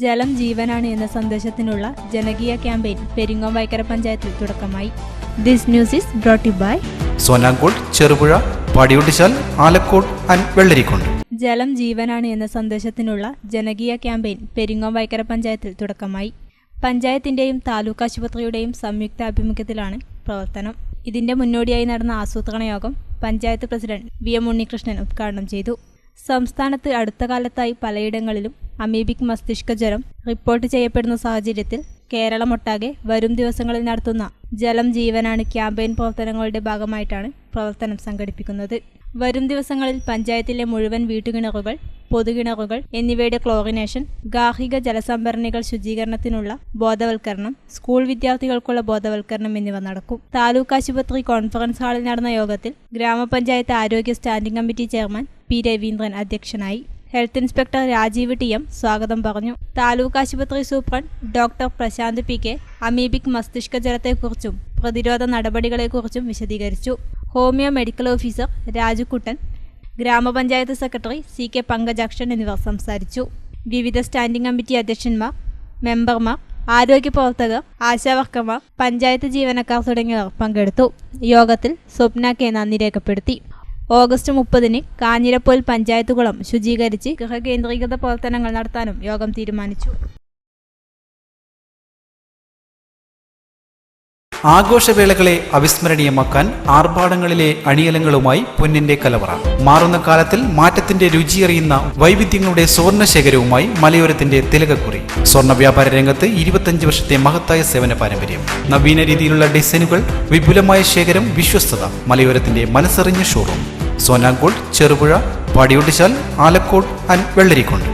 ജലം ജീവനാണ് എന്ന സന്ദേശത്തിനുള്ള ജനകീയ ക്യാമ്പയിൻ പെരിങ്ങോം വൈക്കര പഞ്ചായത്തിൽ തുടക്കമായി. This news is brought by Sonankode Cherupuzha Padiyottuchal Alakode and Vellarikundu. ജലം ജീവനാണ് എന്ന സന്ദേശത്തിനുള്ള ജനകീയ ക്യാമ്പയിൻ പെരിങ്ങോം വൈക്കര പഞ്ചായത്തിൽ തുടക്കമായി. പഞ്ചായത്തിന്റെയും താലൂക്ക് ആശുപത്രിയുടെയും സംയുക്ത ആഭിമുഖ്യത്തിലാണ് പ്രവർത്തനം. ഇതിന്റെ മുന്നോടിയായി നടന്ന ആസൂത്രണ യോഗം panchayat president V M Unnikrishnan ഉദ്ഘാടനം ചെയ്തു. സംസ്ഥാനത്ത് അടുത്ത കാലത്തായി പലയിടങ്ങളിലും അമീബിക് മസ്തിഷ്ക ജ്വരം റിപ്പോർട്ട് ചെയ്യപ്പെടുന്ന സാഹചര്യത്തിൽ കേരളമൊട്ടാകെ വരും ദിവസങ്ങളിൽ നടത്തുന്ന ജലം ജീവനാണ് ക്യാമ്പയിൻ പ്രവർത്തനങ്ങളുടെ ഭാഗമായിട്ടാണ് പ്രവർത്തനം സംഘടിപ്പിക്കുന്നത്. വരും ദിവസങ്ങളിൽ പഞ്ചായത്തിലെ മുഴുവൻ വീട്ടുകിണറുകൾ പൊതുകിണറുകൾ എന്നിവയുടെ ക്ലോറിനേഷൻ ഗാർഹിക ജലസംഭരണികൾ ശുചീകരണത്തിനുള്ള ബോധവൽക്കരണം സ്കൂൾ വിദ്യാർത്ഥികൾക്കുള്ള ബോധവൽക്കരണം എന്നിവ നടക്കും. താലൂക്ക് ആശുപത്രി കോൺഫറൻസ് ഹാളിൽ നടന്ന യോഗത്തിൽ ഗ്രാമപഞ്ചായത്ത് ആരോഗ്യ standing committee chairman P Raveendran അധ്യക്ഷനായി. Health inspector Rajeev T M സ്വാഗതം പറഞ്ഞു. താലൂക്ക് ആശുപത്രി superintendent doctor Prashanth P K amoebic മസ്തിഷ്ക ജലത്തെക്കുറിച്ചും പ്രതിരോധ നടപടികളെക്കുറിച്ചും വിശദീകരിച്ചു. ഹോമിയോ മെഡിക്കൽ ഓഫീസർ രാജുക്കുട്ടൻ ഗ്രാമപഞ്ചായത്ത് സെക്രട്ടറി സി കെ പങ്കജാക്ഷൻ എന്നിവർ സംസാരിച്ചു. വിവിധ സ്റ്റാൻഡിംഗ് കമ്മിറ്റി അധ്യക്ഷന്മാർ മെമ്പർമാർ ആരോഗ്യ പ്രവർത്തകർ ആശാവർക്കർമാർ പഞ്ചായത്ത് ജീവനക്കാർ തുടങ്ങിയവർ പങ്കെടുത്തു. യോഗത്തിൽ സ്വപ്ന കെ നന്ദി രേഖപ്പെടുത്തി. ഓഗസ്റ്റ് മുപ്പതിന് കാഞ്ഞിരപ്പോൽ പഞ്ചായത്തുകളും കുളം ശുചീകരിച്ച് ഗൃഹകേന്ദ്രീകൃത പ്രവർത്തനങ്ങൾ നടത്താനും യോഗം തീരുമാനിച്ചു. ആഘോഷവേളകളെ അവിസ്മരണീയമാക്കാൻ ആർഭാടങ്ങളിലെ അണിയലങ്ങളുമായി പൊന്നിന്റെ കലവറ. മാറുന്ന കാലത്തിൽ മാറ്റത്തിന്റെ രുചിയറിയുന്ന വൈവിധ്യങ്ങളുടെ സ്വർണ ശേഖരവുമായി മലയോരത്തിന്റെ തിലകക്കുറി. സ്വർണ വ്യാപാര രംഗത്ത് ഇരുപത്തഞ്ച് വർഷത്തെ മഹത്തായ സേവന പാരമ്പര്യം. നവീന രീതിയിലുള്ള ഡിസൈനുകൾ വിപുലമായ ശേഖരം വിശ്വസ്തത മലയോരത്തിന്റെ മനസ്സറിഞ്ഞ ഷോറൂം സോനാങ്കോട് ചെറുപുഴ പാടിയൊട്ടിച്ചാൽ ആലക്കോട് ആൻഡ് വെള്ളരിക്കുണ്ട്.